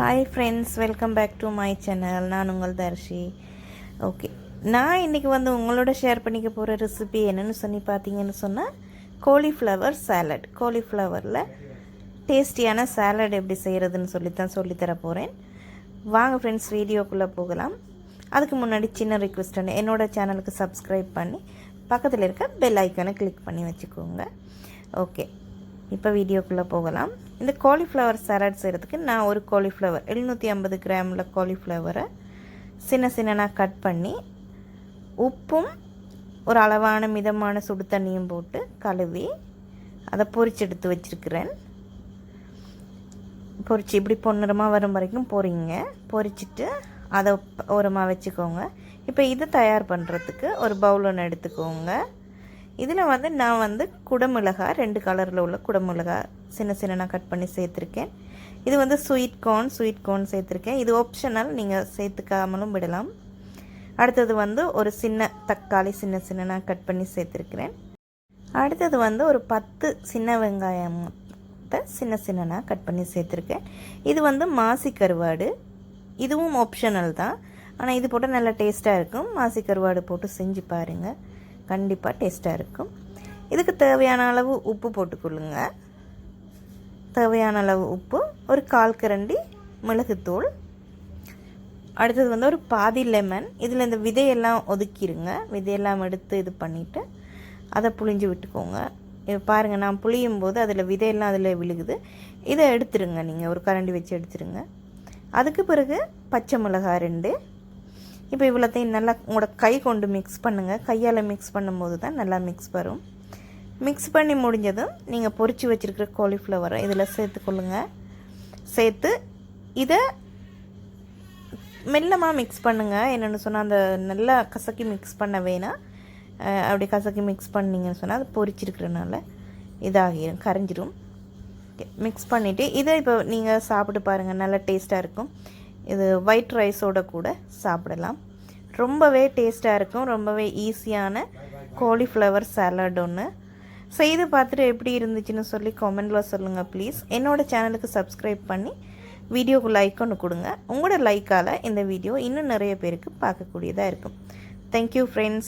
Hi friends welcome back to my channel நான் உங்கள் Darshi. Okay நான் இன்றைக்கி வந்து உங்களோட ஷேர் பண்ணிக்க போகிற ரெசிபி என்னென்னு சொல்லி பார்த்தீங்கன்னு சொன்னால் கோலிஃப்ளவர் சாலட் கோலிஃப்ளவரில் டேஸ்டியான சாலட் எப்படி செய்கிறதுன்னு சொல்லி தான் சொல்லித்தர போகிறேன் வாங்க ஃப்ரெண்ட்ஸ் வீடியோக்குள்ளே போகலாம். அதுக்கு முன்னாடி சின்ன ரிக்வெஸ்ட் ஒன்று என்னோடய சேனலுக்கு சப்ஸ்கிரைப் பண்ணி பக்கத்தில் இருக்க பெல் ஐக்கானை கிளிக் பண்ணி வச்சுக்கோங்க. ஓகே இப்போ வீடியோக்குள்ளே போகலாம். இந்த காலிஃப்ளவர் சாலட் செய்கிறதுக்கு நான் ஒரு காலிஃப்ளவர் எழுநூற்றி ஐம்பது கிராமில் காலிஃப்ளவரை சின்ன சின்னனாக கட் பண்ணி உப்பும் ஒரு அளவான மிதமான சுடு தண்ணியும் போட்டு கழுவி அதை பொரிச்சு எடுத்து வச்சுருக்கிறேன். பொறிச்சு இப்படி பொன்னிறமாக வரும் வரைக்கும் பொறிங்க பொரிச்சிட்டு அதை ஓரமாக வச்சுக்கோங்க. இப்போ இதை தயார் பண்ணுறதுக்கு ஒரு பவுல் ஒன்று எடுத்துக்கோங்க. இதில் வந்து நான் வந்து குடமிளகா ரெண்டு கலரில் உள்ள குடமிளகா சின்ன சின்ன கட் பண்ணி சேர்த்துருக்கேன். இது வந்து ஸ்வீட் கார்ன் ஸ்வீட் கார்ன் சேர்த்துருக்கேன். இது ஆப்ஷனல் நீங்கள் சேர்த்துக்காமலும் விடலாம். அடுத்தது வந்து ஒரு சின்ன தக்காளி சின்ன சின்ன கட் பண்ணி சேர்த்துருக்கிறேன். அடுத்தது வந்து ஒரு பத்து சின்ன வெங்காயம் சின்ன சின்னனாக கட் பண்ணி சேர்த்துருக்கேன். இது வந்து மாசி கருவாடு. இதுவும் ஆப்ஷனல் தான். ஆனால் இது போட்டால் நல்லா டேஸ்ட்டாக இருக்கும். மாசி கருவாடு போட்டு செஞ்சு பாருங்கள் கண்டிப்பாக டேஸ்ட்டாக இருக்கும். இதுக்கு தேவையான அளவு உப்பு போட்டுக்கொள்ளுங்க. தேவையான அளவு உப்பு ஒரு கால் கரண்டி மிளகுத்தூள். அடுத்தது வந்து ஒரு பாதி லெமன். இதில் இந்த விதையெல்லாம் ஒதுக்கிடுங்க விதையெல்லாம் எடுத்து இது பண்ணிவிட்டு அதை புளிஞ்சு விட்டுக்கோங்க. இப்போ பாருங்கள் நான் புளியும் போது அதில் விதையெல்லாம் அதில் விழுகுது. இதை எடுத்துருங்க நீங்கள் ஒரு கரண்டி வச்சு எடுத்துருங்க. அதுக்கு பிறகு பச்சை மிளகாய் ரெண்டு இப்போ இவ்வளோத்தையும் நல்லா உங்களோட கை கொண்டு மிக்ஸ் பண்ணுங்கள் கையால் மிக்ஸ் பண்ணும்போது தான் நல்லா மிக்ஸ் வரும். மிக்ஸ் பண்ணி முடிஞ்சதும் நீங்கள் பொறிச்சு வச்சுருக்கிற காலிஃப்ளவரை இதில் சேர்த்துக்கொள்ளுங்க சேர்த்து இதை மெல்லமாக மிக்ஸ் பண்ணுங்கள் என்னென்னு சொன்னால் அந்த நல்லா கசக்கி மிக்ஸ் பண்ண வேணாம் அப்படி கசக்கி மிக்ஸ் பண்ணிங்கன்னு சொன்னால் அது பொரிச்சிருக்கிறனால இதாகிடும் கரைஞ்சிரும். மிக்ஸ் பண்ணிவிட்டு இதை இப்போ நீங்கள் சாப்பிட்டு பாருங்கள் நல்லா டேஸ்ட்டாக இருக்கும். இது ஒயிட் ரைஸோட கூட சாப்பிடலாம். ரொம்பவே டேஸ்ட்டாக இருக்கும். ரொம்பவே ஈஸியான காலிஃப்ளவர் சாலட் ஒன்று செய்து பார்த்துட்டு எப்படி இருந்துச்சுன்னு சொல்லி கமெண்டில் சொல்லுங்கள் ப்ளீஸ் என்னோடய சேனலுக்கு சப்ஸ்கிரைப் பண்ணி வீடியோக்கு லைக் ஒன்று கொடுங்க. உங்களோட லைக்கால் இந்த வீடியோ இன்னும் நிறைய பேருக்கு பார்க்கக்கூடியதாக இருக்கும். Thank you friends